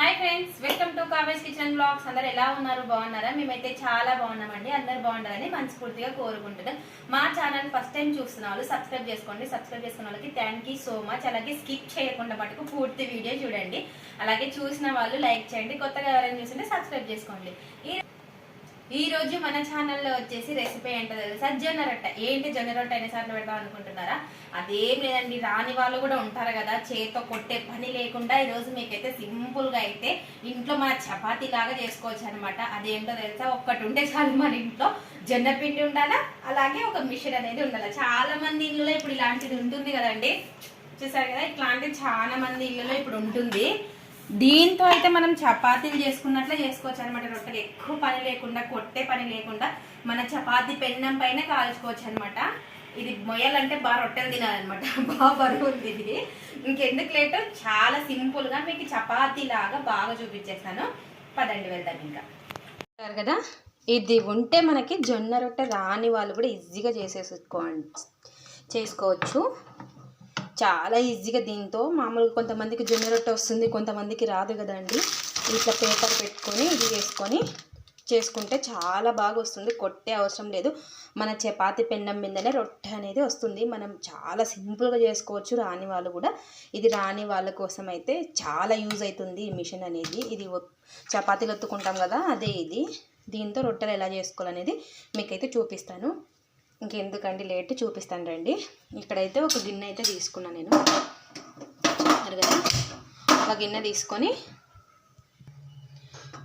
Hi friends welcome to కావేస్ kitchen blogs అందరు ఎలా ఉన్నారు? బాగున్నారా? మేమైతే చాలా బాగున్నామండి. అందరు బాగుండాలని మనస్ఫూర్తిగా కోరుకుంటున్నాం. మా ఛానల్ ఫస్ట్ టైం చూస్తున్న వాళ్ళు సబ్స్క్రైబ్ చేసుకోండి. సబ్స్క్రైబ్ చేసుకున్న వాళ్ళకి థ్యాంక్ యూ సో మచ్ అలాగే స్కిప్ చేయకుండా మటుకు పూర్తి వీడియో చూడండి. అలాగే చూసిన వాళ్ళు లైక్ చేయండి. కొత్తగా ఎవరైనా చూసింటే సబ్స్క్రైబ్ చేసుకోండి. ఈ ఈ రోజు మన ఛానల్లో వచ్చేసి రెసిపీ ఏంటో తెలుసా? జొన్న రొట్టె. ఏంటి జొన్న రొట్టె ఎన్నిసార్లు పెడదాం అనుకుంటున్నారా? అదేం లేదండి రాని వాళ్ళు కూడా ఉంటారు కదా చేతితో కొట్టే పని లేకుండా ఈరోజు మీకైతే సింపుల్గా అయితే ఇంట్లో మన చపాతీ లాగా చేసుకోవచ్చు అనమాట అదేంటో తెలుసా? ఒక్కటి ఉంటే చాలు మన ఇంట్లో. జొన్న పిండి ఉండాలా? అలాగే ఒక మిషన్ అనేది ఉండాలి? చాలా మంది ఇళ్ళలో ఇప్పుడు ఇలాంటిది ఉంటుంది కదండి. చూసారు కదా? ఇట్లాంటిది చాలా మంది ఇళ్ళలో ఇప్పుడు ఉంటుంది. దీంతో అయితే మనం చపాతీలు చేసుకున్నట్లే చేసుకోవచ్చు అనమాట రొట్టెలు ఎక్కువ పని లేకుండా కొట్టే పని లేకుండా మన చపాతీ పెన్నం పైన కాల్చుకోవచ్చు అనమాట ఇది మొయ్యాలంటే బాగా రొట్టెలు తినాలన్నమాట. బాగా బరువు ఉంది ఇది. ఇంకెందుకు లేట్? చాలా సింపుల్గా మీకు చపాతీ లాగా బాగా చూపించేస్తాను. పదండి వెళ్దాం ఇంకా. కదా? ఇది ఉంటే మనకి జొన్న రొట్టె రాని వాళ్ళు కూడా ఈజీగా చేసేసుకో చేసుకోవచ్చు. చాలా ఈజీగా దీంతో మామూలుగా కొంతమందికి జొన్న రొట్టె వస్తుంది కొంతమందికి రాదు కదండి. ఇట్లా పేపర్ పెట్టుకొని ఇది చేసుకొని చేసుకుంటే చాలా బాగా వస్తుంది. కొట్టే అవసరం లేదు. మన చపాతి పెండం మీదనే రొట్టె అనేది వస్తుంది. మనం చాలా సింపుల్గా చేసుకోవచ్చు రాని వాళ్ళు కూడా. ఇది రాని వాళ్ళ కోసం అయితే చాలా యూజ్ అవుతుంది ఈ మిషన్ అనేది. ఇది చపాతీలు ఒత్తుకుంటాం కదా అదే ఇది. దీంతో రొట్టెలు ఎలా చేసుకోవాలనేది మీకైతే చూపిస్తాను. ఇంకెందుకండి? లేట్ చూపిస్తాను రండి. ఇక్కడైతే ఒక గిన్నె అయితే తీసుకున్నాను నేను. కదా? ఒక గిన్నె తీసుకొని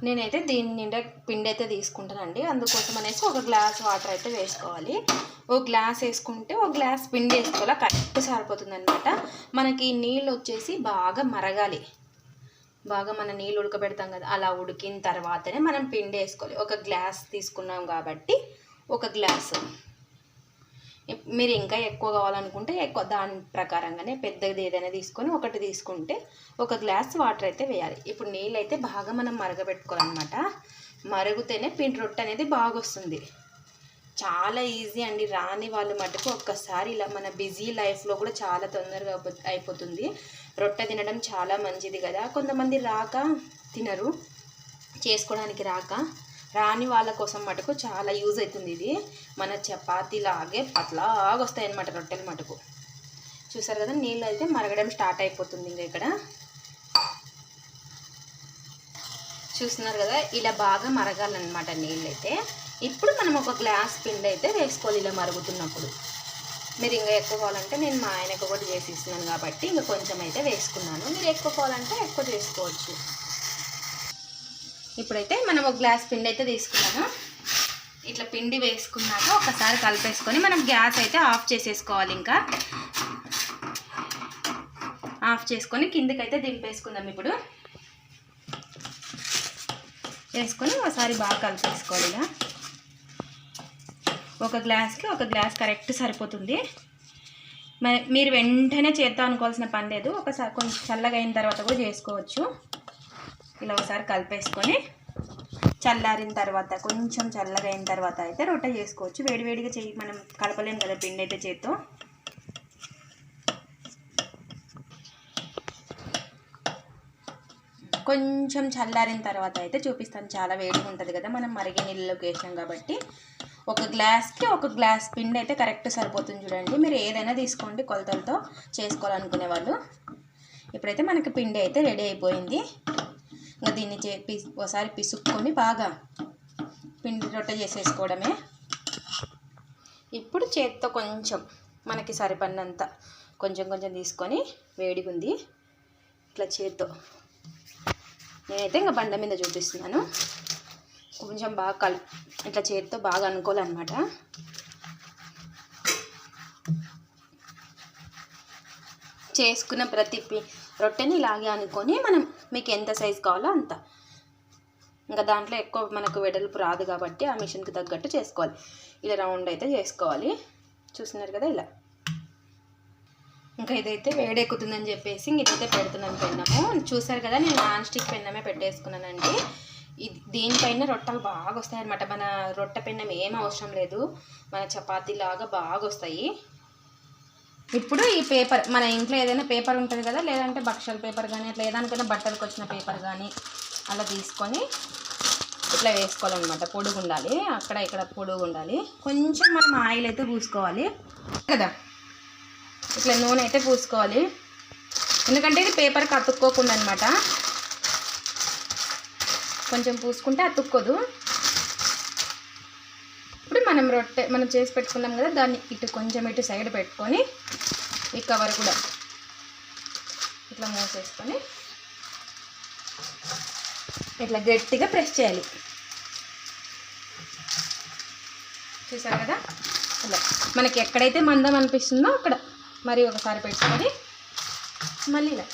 నేనైతే దీని నిండా పిండి అయితే తీసుకుంటానండి. అందుకోసం అనేసి ఒక గ్లాస్ వాటర్ అయితే వేసుకోవాలి. ఒక గ్లాస్ వేసుకుంటే ఒక గ్లాస్ పిండి వేసుకోవాలి? కరెక్ట్ సరిపోతుంది అనమాట మనకి నీళ్ళు వచ్చేసి బాగా మరగాలి. బాగా మన నీళ్ళు ఉడకబెడతాం కదా? అలా ఉడికిన తర్వాతనే మనం పిండి వేసుకోవాలి. ఒక గ్లాస్ తీసుకున్నాం కాబట్టి ఒక గ్లాసు. మీరు ఇంకా ఎక్కువ కావాలనుకుంటే ఎక్కువ దాని ప్రకారంగానే పెద్దది ఏదైనా తీసుకొని ఒకటి తీసుకుంటే ఒక గ్లాస్ వాటర్ అయితే వేయాలి. ఇప్పుడు నీళ్ళు అయితే బాగా మనం మరగబెట్టుకోవాలన్నమాట. మరుగుతేనే పిండి రొట్టె అనేది బాగా వస్తుంది చాలా ఈజీ అండి. రాని వాళ్ళు మటుకు ఒక్కసారి ఇలా మన బిజీ లైఫ్లో కూడా చాలా తొందరగా అయిపోతుంది. రొట్టె తినడం చాలా మంచిది కదా. కొంతమంది రాక తినరు. చేసుకోవడానికి రాక రాని వాళ్ళ కోసం మటుకు చాలా యూజ్ అవుతుంది ఇది. మన చపాతీలాగే లాగే వస్తాయి అన్నమాట రొట్టెలు మటుకు. చూసారు కదా నీళ్ళు అయితే మరగడం స్టార్ట్ అయిపోతుంది ఇంకా ఇక్కడ. చూస్తున్నారు కదా ఇలా బాగా మరగాలన్నమాట నీళ్ళు అయితే ఇప్పుడు మనం ఒక గ్లాస్ పిండి అయితే వేసుకోవాలి ఇలా మరుగుతున్నప్పుడు. మీరు ఇంకా ఎక్కువ కావాలంటే నేను మా ఆయనకు ఒకటి చేసి ఇస్తున్నాను కాబట్టి ఇంకా కొంచెం అయితే వేసుకున్నాను. మీరు ఎక్కువ కావాలంటే ఎక్కువ చేసుకోవచ్చు. ఇప్పుడైతే మనం ఒక గ్లాస్ పిండి అయితే తీసుకున్నాము. ఇట్లా పిండి వేసుకున్నాక ఒకసారి కలిపేసుకొని మనం గ్యాస్ అయితే ఆఫ్ చేసేసుకోవాలి ఇంకా. ఆఫ్ చేసుకొని కిందకైతే దింపేసుకుందాం ఇప్పుడు. వేసుకొని ఒకసారి బాగా కలిపేసుకోవాలి ఇలా. ఒక గ్లాస్కి ఒక గ్లాస్ కరెక్ట్ సరిపోతుంది. మరి మీరు వెంటనే చేద్దాం అనుకోవాల్సిన పని లేదు. ఒకసారి కొంచెం చల్లగా అయిన తర్వాత కూడా చేసుకోవచ్చు. ఇలా ఒకసారి కలిపేసుకొని చల్లారిన తర్వాత కొంచెం చల్లగా అయిన తర్వాత అయితే రొట్టె చేసుకోవచ్చు. వేడివేడిగా చేయి మనం కలపలేం కదా పిండి అయితే చేత్తో. కొంచెం చల్లారిన తర్వాత అయితే చూపిస్తాను. చాలా వేడిగా ఉంటుంది కదా మనం మరిగే నీళ్ళలోకి వేసాం కాబట్టి. ఒక గ్లాస్కి ఒక గ్లాస్ పిండి అయితే కరెక్ట్ సరిపోతుంది చూడండి. మీరు ఏదైనా తీసుకోండి కొలతలతో చేసుకోవాలనుకునే వాళ్ళు. ఇప్పుడైతే మనకి పిండి అయితే రెడీ అయిపోయింది. ఇంకా దీన్ని చే పి- ఒకసారి పిసుక్కొని బాగా పిండి రొట్టె చేసేసుకోవడమే. ఇప్పుడు చేత్తో కొంచెం మనకి సరిపడినంత కొంచెం కొంచెం తీసుకొని వేడిగుంది ఇట్లా చేత్తో. నేనైతే ఇంకా బండ మీద చూపిస్తున్నాను. కొంచెం బాగా కలు ఇట్లా చేతితో బాగా అనుకోవాలన్నమాట. చేసుకున్న ప్రతి పి- రొట్టెని ఇలాగే అనుకొని మనం మీకు ఎంత సైజు కావాలో అంత. ఇంకా దాంట్లో ఎక్కువ మనకు వెడల్పు రాదు కాబట్టి ఆ మిషన్కి తగ్గట్టు చేసుకోవాలి. ఇలా రౌండ్ అయితే చేసుకోవాలి. చూస్తున్నారు కదా ఇలా. ఇంకా ఇదైతే వేడెక్కుతుందని చెప్పేసి ఇంక ఇదైతే పెడుతున్నాను పెన్నము. చూసారు కదా నేను నాన్ స్టిక్ పెన్నమే పెట్టేసుకున్నానండి. ఇది దీనిపైన రొట్టెలు బాగా వస్తాయి అనమాట మన రొట్టె పెన్నం ఏం అవసరం లేదు. మన చపాతీ లాగా బాగా వస్తాయి ఇప్పుడు ఈ పేపర్ మన ఇంట్లో ఏదైనా పేపర్ ఉంటుంది కదా లేదంటే బక్షల పేపర్ కానీ అట్లా ఏదానికైనా బట్టలకు వచ్చిన పేపర్ కానీ అలా తీసుకొని ఇట్లా వేసుకోవాలన్నమాట. పొడుగు ఉండాలి అక్కడ ఇక్కడ పొడుగు ఉండాలి. కొంచెం మనం ఆయిల్ అయితే పూసుకోవాలి. కదా? ఇట్లా నూనె అయితే పూసుకోవాలి. ఎందుకంటే ఇది పేపర్కి అతుక్కోకుండా అనమాట కొంచెం పూసుకుంటే అతుక్కోదు. మనం రొట్టె మనం చేసి పెట్టుకున్నాం కదా దాన్ని ఇటు కొంచెం ఇటు సైడ్ పెట్టుకొని ఈ కవర్ కూడా ఇట్లా మూసేసుకొని ఇట్లా గట్టిగా ప్రెస్ చేయాలి. చూసారు కదా? ఇలా. మనకి ఎక్కడైతే మందం అనిపిస్తుందో అక్కడ మరి ఒకసారి పెట్టుకొని మళ్ళీ ఇలా.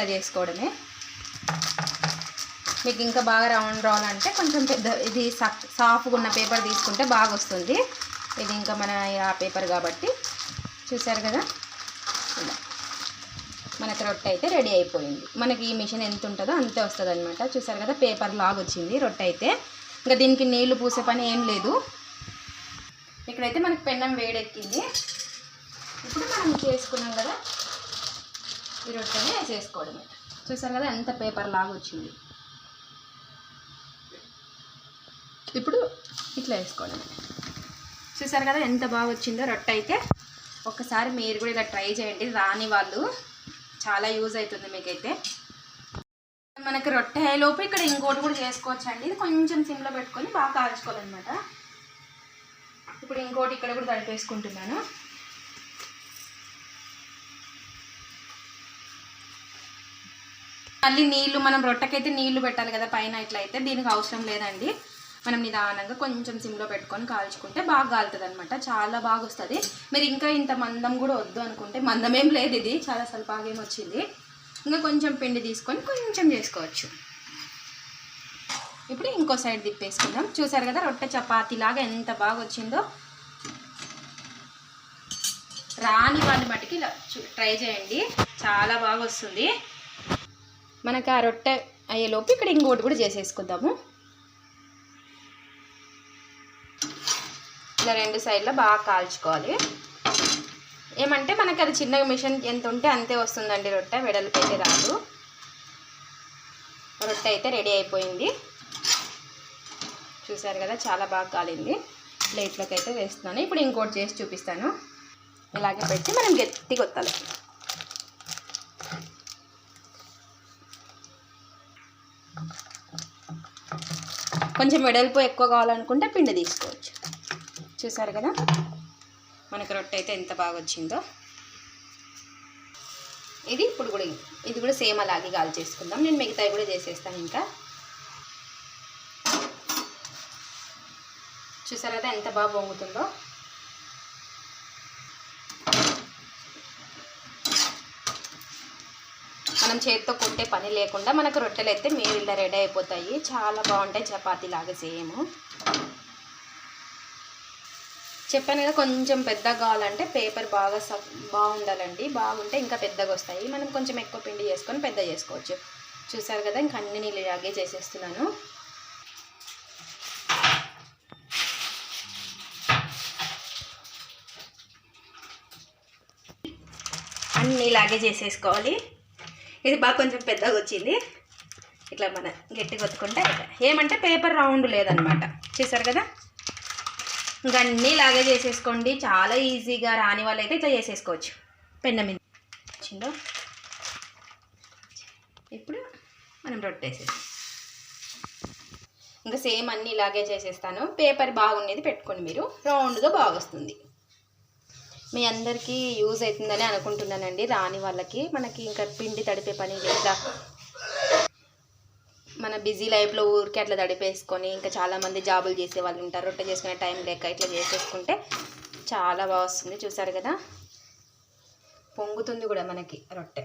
ఇలా చేసుకోవడమే. మీకు ఇంకా బాగా రౌండ్ రావాలంటే కొంచెం పెద్ద ఇది సాఫ్ట్గా ఉన్న పేపర్ తీసుకుంటే బాగా వస్తుంది ఇది ఇంకా మన ఆ పేపర్ కాబట్టి. చూసారు కదా? ఇలా. మనకి రొట్టె అయితే రెడీ అయిపోయింది. మనకి ఈ మిషన్ ఎంత ఉంటుందో అంతే వస్తుంది అనమాట చూసారు కదా? పేపర్ లాగా వచ్చింది రొట్టె అయితే. ఇంకా దీనికి నీళ్ళు పూసే పని ఏం లేదు. ఇక్కడైతే మనకి పెన్నం వేడెక్కింది. ఇప్పుడు మనం చేసుకున్నాం కదా? ఈ రొట్టెని వేసేసుకోవడమే చూసారు కదా ఎంత పేపర్ లాగా వచ్చింది. ఇప్పుడు ఇట్లా వేసుకోవడమే. చూసారు కదా ఎంత బాగా వచ్చిందో రొట్టె అయితే. ఒకసారి మీరు కూడా ఇలా ట్రై చేయండి రాని వాళ్ళు. చాలా యూజ్ అవుతుంది మీకైతే. మనకి రొట్టె లోపు ఇక్కడ ఇంకోటి కూడా చేసుకోవచ్చు అండి ఇది కొంచెం సిమ్లో పెట్టుకొని బాగా కాల్చుకోవాలన్నమాట. ఇప్పుడు ఇంకోటి ఇక్కడ కూడా తడిపేసుకుంటున్నాను మళ్ళీ నీళ్ళు మనం రొట్టెకైతే నీళ్ళు పెట్టాలి కదా పైన ఇట్లయితే దీనికి అవసరం లేదండి. మనం నిదానంగా కొంచెం సిమ్లో పెట్టుకొని కాల్చుకుంటే బాగా కాలుతుంది అనమాట చాలా బాగా వస్తుంది. మీరు ఇంకా ఇంత మందం కూడా వద్దు అనుకుంటే మందం ఏం లేదు ఇది. చాలా స్వల్పాగేం వచ్చింది. ఇంకా కొంచెం పిండి తీసుకొని కొంచెం చేసుకోవచ్చు. ఇప్పుడు ఇంకో సైడ్ తిప్పేసుకుందాం. చూసారు కదా రొట్టె చపాతీలాగా ఎంత బాగా వచ్చిందో. రాని వాళ్ళ మటుకి ట్రై చేయండి. చాలా బాగా వస్తుంది. మనకు ఆ రొట్టె అయ్యేలోపు ఇక్కడ ఇంకోటి కూడా చేసేసుకుందాము. ఇలా రెండు సైడ్లో బాగా కాల్చుకోవాలి. ఏమంటే మనకి అది చిన్న మిషన్ ఎంత ఉంటే అంతే వస్తుందండి రొట్టె వెడల్పు అయితే రాదు. రొట్టె అయితే రెడీ అయిపోయింది. చూసారు కదా చాలా బాగా కాలింది. ప్లేట్లోకి అయితే వేస్తున్నాను. ఇప్పుడు ఇంకోటి చేసి చూపిస్తాను. ఇలాగే పెట్టి మనం గట్టిగా కొత్తాలి కొంచెం వెడల్పు ఎక్కువ కావాలనుకుంటే పిండి తీసుకోవచ్చు. చూసారు కదా? మనకి రొట్టె అయితే ఎంత బాగా వచ్చిందో. ఇది ఇప్పుడు కూడా ఇది. కూడా సేమ్ అలాగే గాలి చేసుకుందాం నేను మిగతాయి కూడా చేసేస్తాను ఇంకా. చూసారు కదా ఎంత బాగా పొంగుతుందో మనం చేతితో కొట్టే పని లేకుండా మనకు రొట్టెలు అయితే మీరు ఇలా రెడీ అయిపోతాయి. చాలా బాగుంటాయి చపాతీ లాగా సేమ్. చెప్పాను కదా కొంచెం పెద్దగా కావాలంటే పేపర్ బాగా స- బాగుండాలండి. బాగుంటే ఇంకా పెద్దగా వస్తాయి. మనం కొంచెం ఎక్కువ పిండి చేసుకొని పెద్ద చేసుకోవచ్చు. చూసారు కదా ఇంక అన్ని నీళ్ళు ఇలాగే చేసేస్తున్నాను. అన్నీ ఇలాగే చేసేసుకోవాలి. ఇది బాగా కొంచెం పెద్దగా వచ్చింది. ఇట్లా మన గట్టి కొత్తుకుంటే ఏమంటే పేపర్ రౌండ్ లేదనమాట. చేశారు కదా? ఇంకా అన్నీ లాగే చేసేసుకోండి. చాలా ఈజీగా రాని వాళ్ళైతే ఇట్లా చేసేసుకోవచ్చు. పెన్న మీద వచ్చిందో? ఇప్పుడు మనం రొట్టేసేసి ఇంకా సేమ్ అన్నీ ఇలాగే చేసేస్తాను. పేపర్ బాగుండేది పెట్టుకోండి మీరు. రౌండ్గా బాగా వస్తుంది మీ అందరికీ యూజ్ అవుతుందని అనుకుంటున్నానండి. రాని వాళ్ళకి మనకి ఇంకా పిండి తడిపే పని లేదా మన బిజీ లైఫ్లో ఊరికే అట్లా తడిపేసుకొని ఇంకా చాలామంది జాబులు చేసే వాళ్ళు ఉంటారు. రొట్టె చేసుకునే టైం లేక ఇట్లా చేసేసుకుంటే చాలా బాగా వస్తుంది. చూసారు కదా? పొంగుతుంది కూడా మనకి రొట్టె.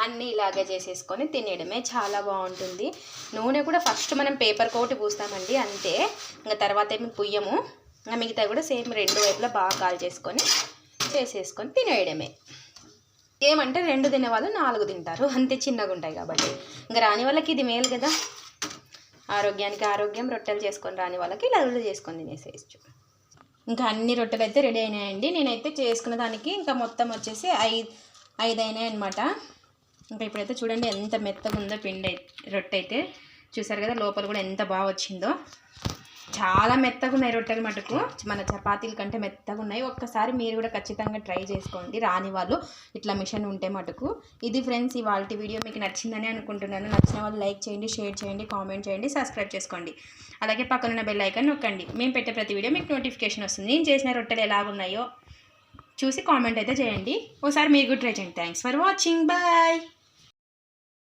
అన్నీ ఇలాగే చేసేసుకొని తినేయడమే చాలా బాగుంటుంది. నూనె కూడా ఫస్ట్ మనం పేపర్ కోటి పూస్తామండి అంతే. ఇంకా తర్వాత ఏమి పుయ్యము. ఇంకా మిగతా కూడా సేమ్ రెండు వైపులా బాగా కాల్ చేసుకొని చేసేసుకొని తినేయడమే. ఏమంటే రెండు తినే వాళ్ళు నాలుగు తింటారు. అంతే చిన్నగా ఉంటాయి కాబట్టి. ఇంకా రాని వాళ్ళకి ఇది మేలు కదా. ఆరోగ్యానికి ఆరోగ్యం రొట్టెలు చేసుకొని రాని వాళ్ళకి లడ్డులు చేసుకొని తినేసేయచ్చు. ఇంకా అన్ని రొట్టెలు అయితే రెడీ అయినాయండి. నేనైతే చేసుకున్న దానికి ఇంకా మొత్తం వచ్చేసి ఐదు ఐదు అయినాయి అనమాట ఇంకా ఇప్పుడైతే చూడండి ఎంత మెత్తగా ఉందో పిండి రొట్టె అయితే. చూసారు కదా లోపల కూడా ఎంత బాగా వచ్చిందో. చాలా మెత్తగా ఉన్నాయి రొట్టెలు మటుకు. మన చపాతీల కంటే మెత్తగా ఉన్నాయి ఒక్కసారి మీరు కూడా ఖచ్చితంగా ట్రై చేసుకోండి. రాని వాళ్ళు ఇట్లా మిషన్ ఉంటే మటుకు. ఇది ఫ్రెండ్స్ ఇవాళ వీడియో మీకు నచ్చిందని అనుకుంటున్నాను. నచ్చిన వాళ్ళు లైక్ చేయండి షేర్ చేయండి కామెంట్ చేయండి సబ్స్క్రైబ్ చేసుకోండి. అలాగే పక్కనున్న బెల్ ఐకాన్ నొక్కండి. మేము పెట్టే ప్రతి వీడియో మీకు నోటిఫికేషన్ వస్తుంది. నేను చేసిన రొట్టెలు ఎలాగున్నాయో చూసి కామెంట్ అయితే చేయండి. ఒకసారి మీరు కూడా ట్రై చేయండి. Thanks for watching bye